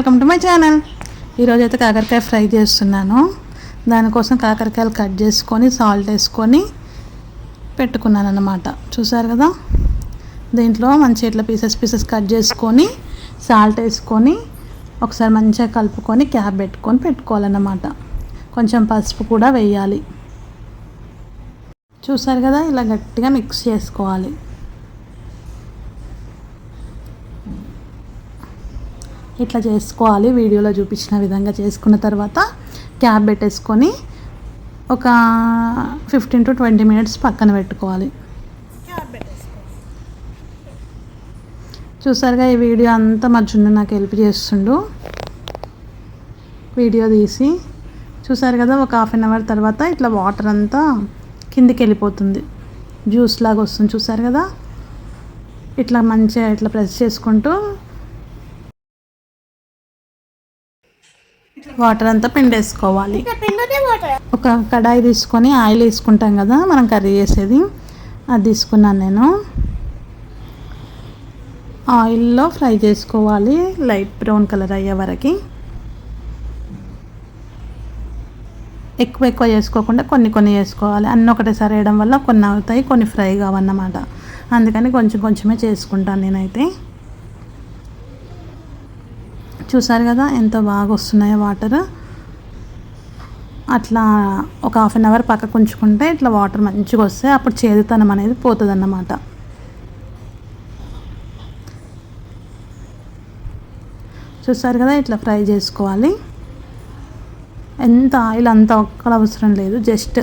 Welcome to my channel. ఈరోజు అయితే కాకరకాయ ఫ్రై చేస్తున్నాను. దానికోసం కాకరకాయలు కట్ చేసుకొని సాల్ట్ వేసుకొని పెట్టుకున్నాను అన్నమాట చూసారు కదా? దీంట్లో మంచి ఇట్లా పీసెస్ పీసెస్ కట్ చేసుకొని సాల్ట్ వేసుకొని ఒకసారి మంచిగా కలుపుకొని క్యాప్ పెట్టుకొని పెట్టుకోవాలన్నమాట. కొంచెం పసుపు కూడా వేయాలి. చూసారు కదా? ఇలా గట్టిగా మిక్స్ చేసుకోవాలి. ఇట్లా చేసుకోవాలి. వీడియోలో చూపించిన విధంగా చేసుకున్న తర్వాత క్యాప్ పెట్టేసుకొని ఒక ఫిఫ్టీన్ టు ట్వంటీ మినిట్స్ పక్కన పెట్టుకోవాలి. చూసారుగా ఈ వీడియో అంతా మా జున్ను నాకు హెల్ప్ చేస్తుండు. వీడియో తీసి చూసారు కదా ఒక హాఫ్ అన్ అవర్ తర్వాత ఇట్లా వాటర్ అంతా కిందికి వెళ్ళిపోతుంది. జ్యూస్ లాగా వస్తుంది చూసారు కదా? ఇట్లా మంచిగా ఇట్లా ప్రెస్ చేసుకుంటూ వాటర్ అంతా పిండేసుకోవాలి. ఒక కడాయి తీసుకొని ఆయిల్ వేసుకుంటాం కదా మనం కర్రీ చేసేది. అది తీసుకున్నాను నేను. ఆయిల్లో ఫ్రై చేసుకోవాలి లైట్ బ్రౌన్ కలర్ అయ్యే వరకు. ఎక్కువ ఎక్కువ చేసుకోకుండా కొన్ని కొన్ని చేసుకోవాలి. అన్నీ ఒకటేసారి వేయడం వల్ల కొన్ని అవుతాయి కొన్ని ఫ్రై కావన్నమాట. అందుకని కొంచెం కొంచెమే చేసుకుంటాను నేనైతే. చూసారు కదా ఎంత బాగా వస్తున్నాయో వాటర్. అట్లా ఒక హాఫ్ అన్ అవర్ పక్కకు ఉంచుకుంటే ఇట్లా వాటర్ మంచిగా వస్తే అప్పుడు చేదుతనం అనేది పోతుంది అన్నమాట చూసారు కదా ఇట్లా ఫ్రై చేసుకోవాలి. ఎంత ఆయిల్ అంత ఒక్కలు అవసరం లేదు జస్ట్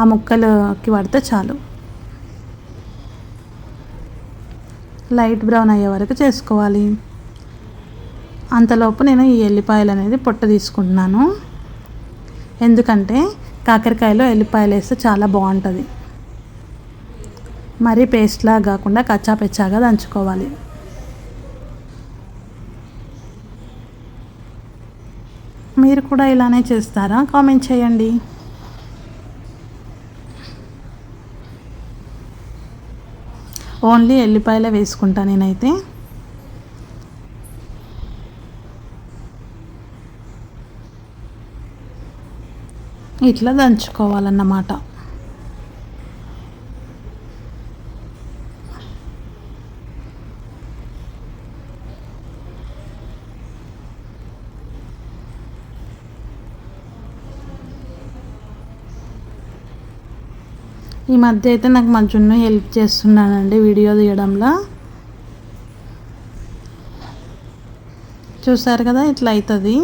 ఆ ముక్కలకి పడితే చాలు. లైట్ బ్రౌన్ అయ్యే వరకు చేసుకోవాలి. అంతలోపు నేను ఈ ఎల్లిపాయలు అనేది పొట్ట తీసుకుంటున్నాను. ఎందుకంటే కాకరకాయలో ఎల్లిపాయలు వేస్తే చాలా బాగుంటుంది. మరీ పేస్ట్లా కాకుండా కచ్చాపెచ్చాగా దంచుకోవాలి. మీరు కూడా ఇలానే చేస్తారా? కామెంట్ చేయండి. ఓన్లీ ఎల్లిపాయలే వేసుకుంటా నేనైతే. ఇట్లా దంచుకోవాలన్నమాట. ఈ మధ్య అయితే నాకు మా జున్ను హెల్ప్ చేస్తున్నానండి వీడియో తీయడంలో. చూసారు కదా ఇట్లా అవుతుంది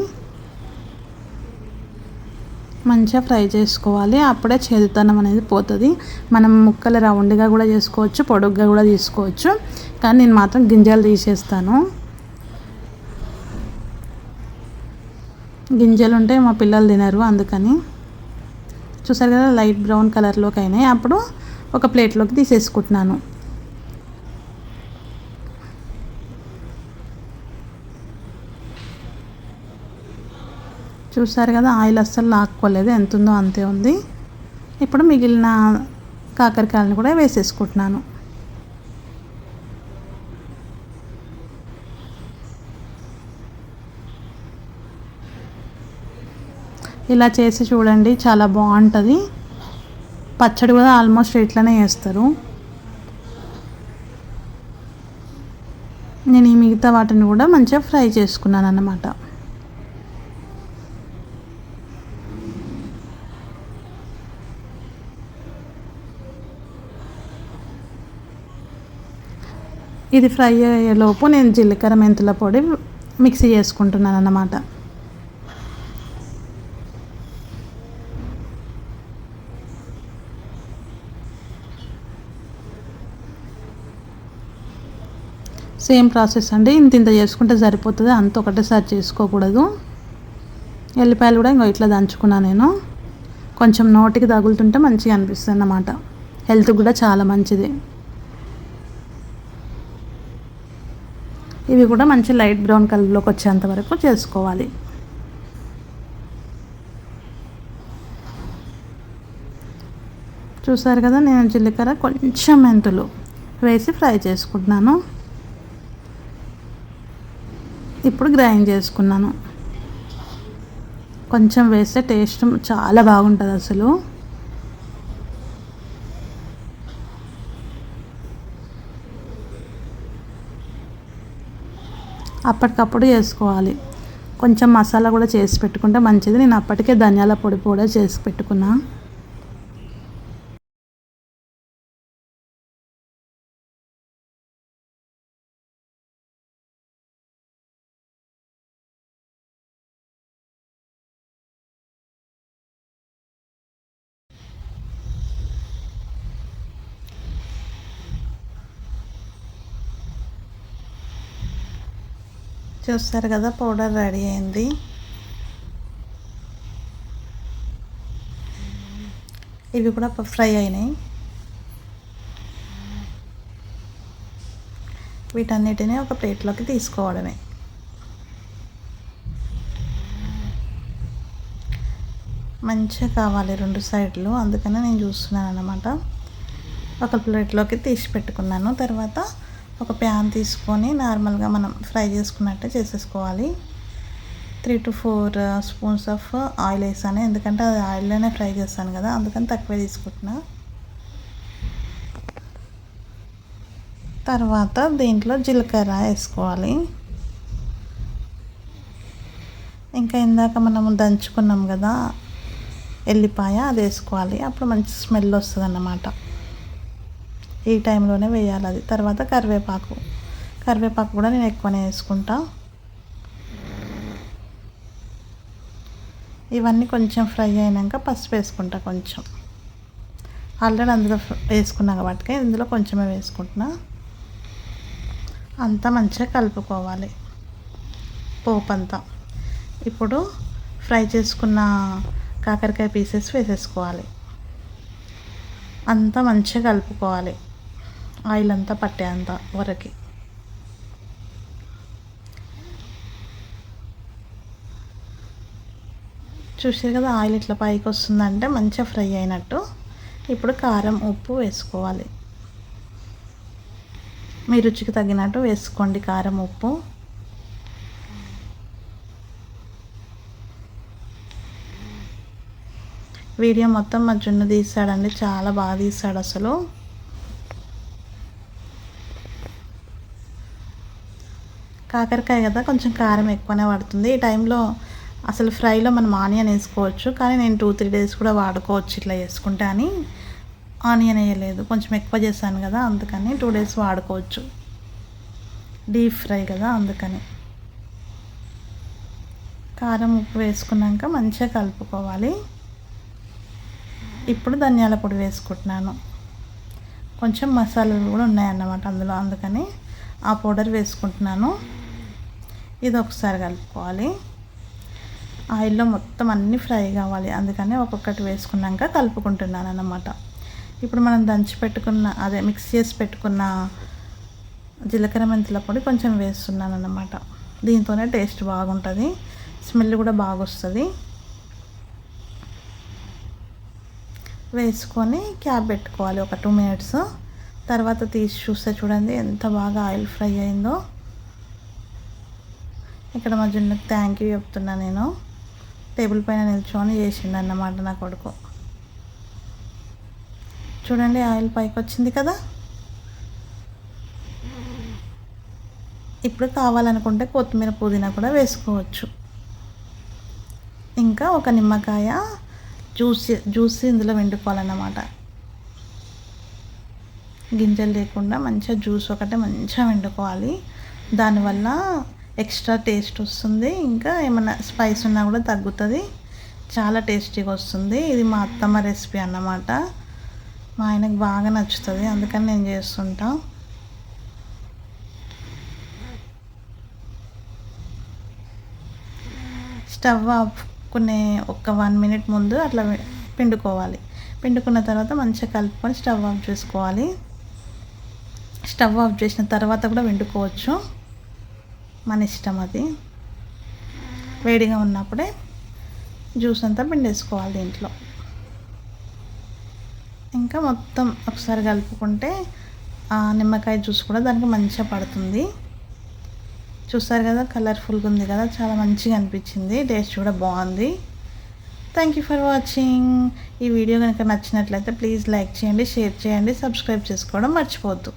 మంచిగా ఫ్రై చేసుకోవాలి. అప్పుడే చేదుతనం అనేది పోతుంది. మనం ముక్కలు రౌండ్గా కూడా చేసుకోవచ్చు పొడుగ్గా కూడా తీసుకోవచ్చు. కానీ నేను మాత్రం గింజలు తీసేస్తాను. గింజలు ఉంటే మా పిల్లలు తినరు అందుకని. చూసారు కదా లైట్ బ్రౌన్ కలర్లోకి అయినాయి. అప్పుడు ఒక ప్లేట్లోకి తీసేసుకుంటున్నాను. చూసారు కదా ఆయిల్ అస్సలు లాక్కోలేదు ఎంత ఉందో అంతే ఉంది. ఇప్పుడు మిగిలిన కాకరకాయలను కూడా వేసేసుకుంటున్నాను. ఇలా చేసి చూడండి చాలా బాగుంటుంది. పచ్చడి కూడా ఆల్మోస్ట్ ఇట్లనే వేస్తారు. నేను ఈ మిగతా వాటిని కూడా మంచిగా ఫ్రై చేసుకున్నాను అన్నమాట ఇది ఫ్రై అయ్యేలోపు నేను జీలకర్ర మెంతుల పొడి మిక్సీ చేసుకుంటున్నాను అన్నమాట. సేమ్ ప్రాసెస్ అండి. ఇంత ఇంత చేసుకుంటే సరిపోతుంది. అంత ఒకటేసారి చేసుకోకూడదు. ఎల్లిపాయలు కూడా ఇంకో ఇట్లా దంచుకున్నాను నేను. కొంచెం నోటికి తగులుతుంటే మంచిగా అనిపిస్తుంది అన్నమాట. హెల్త్ కూడా చాలా మంచిది. ఇవి కూడా మంచి లైట్ బ్రౌన్ కలర్లోకి వచ్చేంత వరకు చేసుకోవాలి. చూసారు కదా నేను జీలకర్ర కొంచెం మెంతులు వేసి ఫ్రై చేసుకుంటున్నాను. ఇప్పుడు గ్రైండ్ చేసుకున్నాను. కొంచెం వేస్తే టేస్ట్ చాలా బాగుంటుంది అసలు. అప్పటికప్పుడు చేసుకోవాలి. కొంచెం మసాలా కూడా చేసి పెట్టుకుంటే మంచిది. నేను అప్పటికే ధనియాల పొడి కూడా చేసి పెట్టుకున్నా. చూస్తారు కదా పౌడర్ రెడీ అయింది. ఇవి కూడా ఫ్రై అయినాయి. వీటన్నిటిని ఒక ప్లేట్లోకి తీసుకోవడమే. మంచిగా కావాలి రెండు సైడ్లు అందుకనే నేను చూస్తున్నాను అన్నమాట ఒక ప్లేట్లోకి తీసి పెట్టుకున్నాను. తర్వాత ఒక ప్యాన్ తీసుకొని నార్మల్గా మనం ఫ్రై చేసుకున్నట్టే చేసేసుకోవాలి. Three two four spoons of oil వేసాను. ఎందుకంటే అది ఆయిల్లోనే ఫ్రై చేస్తాను కదా అందుకని తక్కువే తీసుకుంటున్నా. తర్వాత దీంట్లో జీలకర్ర వేసుకోవాలి. ఇంకా ఇందాక మనము దంచుకున్నాం కదా ఎల్లిపాయ అది వేసుకోవాలి. అప్పుడు మంచి స్మెల్ వస్తుంది అన్నమాట ఈ టైంలోనే వేయాలి అది. తర్వాత కరివేపాకు. కరివేపాకు కూడా నేను ఎక్కువనే వేసుకుంటా. ఇవన్నీ కొంచెం ఫ్రై అయినాక పసుపు వేసుకుంటా కొంచెం. ఆల్రెడీ అందులో వేసుకున్నా కాబట్టి ఇందులో కొంచెమే వేసుకుంటున్నా. అంతా మంచిగా కలుపుకోవాలి. పోపు అంతా ఇప్పుడు ఫ్రై చేసుకున్న కాకరకాయ పీసెస్ వేసేసుకోవాలి. అంతా మంచిగా కలుపుకోవాలి. ఆయిల్ అంతా పట్టేంత వరకు. చూసారు కదా ఆయిల్ ఇట్లా పైకి వస్తుందంటే మంచిగా ఫ్రై అయినట్టు. ఇప్పుడు కారం ఉప్పు వేసుకోవాలి. మీ రుచికి తగినట్టు వేసుకోండి కారం ఉప్పు. వీడియో మొత్తం మా జున్ను తీసాడండి చాలా బాగా తీసాడు అసలు. కాకరకాయ కదా కొంచెం కారం ఎక్కువనే పడుతుంది ఈ టైంలో అసలు ఫ్రైలో మనం ఆనియన్ వేసుకోవచ్చు కానీ నేను టూ త్రీ డేస్ కూడా వాడుకోవచ్చు ఇట్లా వేసుకుంటే అని. ఆనియన్ వేయలేదు కొంచెం ఎక్కువ చేశాను కదా అందుకని టూ డేస్ వాడుకోవచ్చు. డీప్ ఫ్రై కదా అందుకని. కారం ఉప్పు వేసుకున్నాక మంచిగా కలుపుకోవాలి. ఇప్పుడు ధనియాల పొడి వేసుకుంటున్నాను. కొంచెం మసాలాలు కూడా ఉన్నాయన్నమాట అందులో అందుకని ఆ పౌడర్ వేసుకుంటున్నాను. ఇది ఒకసారి కలుపుకోవాలి. ఆయిల్లో మొత్తం అన్నీ ఫ్రై కావాలి. అందుకని ఒక్కొక్కటి వేసుకున్నాక కలుపుకుంటున్నాను అన్నమాట ఇప్పుడు మనం దంచి పెట్టుకున్న అదే మిక్స్ చేసి పెట్టుకున్న జీలకర్ర మెంతుల పొడి కొంచెం వేస్తున్నాను అన్నమాట దీంతోనే టేస్ట్ బాగుంటుంది. స్మెల్ కూడా బాగా వస్తుంది వేసుకొని క్యాప్ పెట్టుకోవాలి ఒక టూ మినిట్స్. తర్వాత తీసి చూస్తే చూడండి ఎంత బాగా ఆయిల్ ఫ్రై అయిందో. ఇక్కడ మా జున్నుకి థ్యాంక్ యూ చెప్తున్నా నేను. టేబుల్ పైన నిల్చొని చేసిండు అన్నమాట నా కొడుకు. చూడండి ఆయిల్ పైకి వచ్చింది కదా? ఇప్పుడు కావాలనుకుంటే కొత్తిమీర పుదీనా కూడా వేసుకోవచ్చు. ఇంకా ఒక నిమ్మకాయ జ్యూస్ జ్యూస్ ఇందులో వండుకోవాలన్నమాట గింజలు లేకుండా మంచిగా జ్యూస్ ఒకటే మంచిగా వండుకోవాలి దానివల్ల ఎక్స్ట్రా టేస్ట్ వస్తుంది. ఇంకా ఏమైనా స్పైస్ ఉన్నా కూడా తగ్గుతుంది. చాలా టేస్టీగా వస్తుంది. ఇది మా అత్తమ్మ రెసిపీ అన్నమాట. మా ఆయనకు బాగా నచ్చుతుంది. అందుకని నేను చేస్తుంటా. స్టవ్ ఆఫ్ ఒక వన్ మినిట్ ముందు అట్లా పిండుకోవాలి. పిండుకున్న తర్వాత మంచిగా కలుపుకొని స్టవ్ ఆఫ్ చేసుకోవాలి. స్టవ్ ఆఫ్ చేసిన తర్వాత కూడా వండుకోవచ్చు మన ఇష్టం అది. వేడిగా ఉన్నప్పుడే జ్యూస్ అంతా పిండేసుకోవాలి దీంట్లో. ఇంకా మొత్తం ఒకసారి కలుపుకుంటే నిమ్మకాయ జ్యూస్ కూడా దానికి మంచిగా పడుతుంది. చూస్తారు కదా కలర్ఫుల్గా ఉంది కదా చాలా మంచిగా అనిపించింది టేస్ట్ కూడా బాగుంది. థ్యాంక్ యూ ఫర్ వాచింగ్ ఈ వీడియో కనుక నచ్చినట్లయితే ప్లీజ్ లైక్ చేయండి షేర్ చేయండి సబ్స్క్రైబ్ చేసుకోవడం మర్చిపోద్దు